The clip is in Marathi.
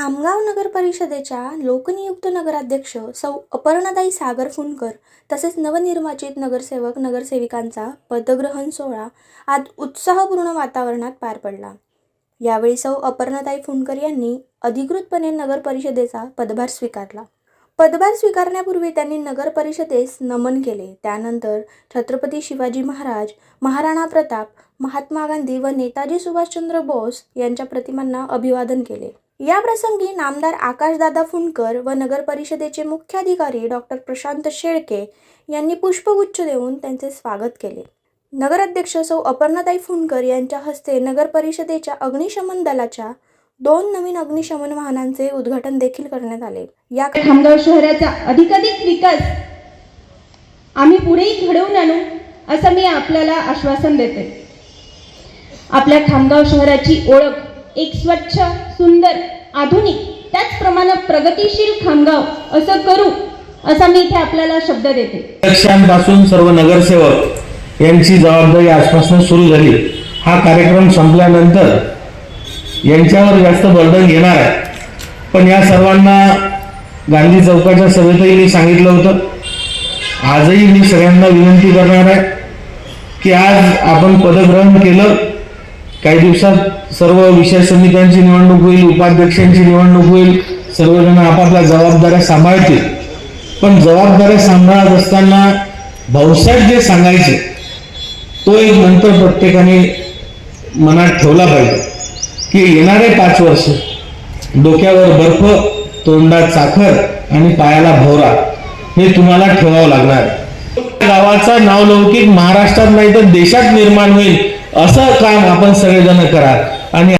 खामगाव नगर परिषदेच्या लोकनियुक्त नगराध्यक्ष सौ अपर्णाताई सागर फुंडकर तसेच नवनिर्वाचित नगरसेवक नगरसेविकांचा पदग्रहण सोहळा आज उत्साहपूर्ण वातावरणात पार पडला. यावेळी सौ अपर्णाताई फुंडकर यांनी अधिकृतपणे नगर परिषदेचा पदभार स्वीकारला. पदभार स्वीकारण्यापूर्वी त्यांनी नगर परिषदेस नमन केले. त्यानंतर छत्रपती शिवाजी महाराज महाराणा प्रताप महात्मा गांधी व नेताजी सुभाषचंद्र बोस यांच्या प्रतिमांना अभिवादन केले. या प्रसंगी नामदार आकाशदादा फुंडकर व नगर परिषदेचे मुख्याधिकारी डॉक्टर प्रशांत शेळके यांनी पुष्पगुच्छ देऊन त्यांचे स्वागत केले. नगराध्यक्ष सौ. अपर्णाताई फुंडकर यांच्या हस्ते नगर परिषदेच्या अग्निशमन दलाच्या दोन नवीन अग्निशमन वाहनांचे उद्घाटन देखील करण्यात आले. या खामगाव शहराचा अधिकाधिक विकास आम्ही पुढेही घडवून आणू असं मी आपल्याला आश्वासन देते. आपल्या खामगाव शहराची ओळख एक स्वच्छ सुंदर आधुनिक त्याचप्रमाणे प्रगतिशील खामगाव असं करू असा मी इथे आपल्याला शब्द देते. अध्यक्षांपासून सर्व नगरसेवक यांची जबाबदारी आजपासून सुरू झाली. हा कार्यक्रम संपल्यानंतर यांच्यावर जास्त बर्डन घेणार आहे. पण या सर्वांना गांधी चौकाच्या सभेतही मी सांगितलं होतं. आजही मी सगळ्यांना विनंती करणार आहे की आज आपण पदग्रहण केलं काही दिवसात सर्व विषय समित्यांची निवडणूक होईल उपाध्यक्षांची निवडणूक होईल सर्वजण आपापल्या जबाबदाऱ्या सांभाळतील. पण जबाबदाऱ्या सांभाळत असताना भाऊसाहेब जे सांगायचे तो एक मंत्र प्रत्येकाने मनात ठेवला पाहिजे की येणारे पाच वर्ष डोक्यावर बर्फ तोंडात साखर आणि पायाला भोवरा हे तुम्हाला ठेवावं लागणार गावाचा नावलौकिक महाराष्ट्रात नाही तर देशात निर्माण होईल असं काम आपण सगळेजण करा. आणि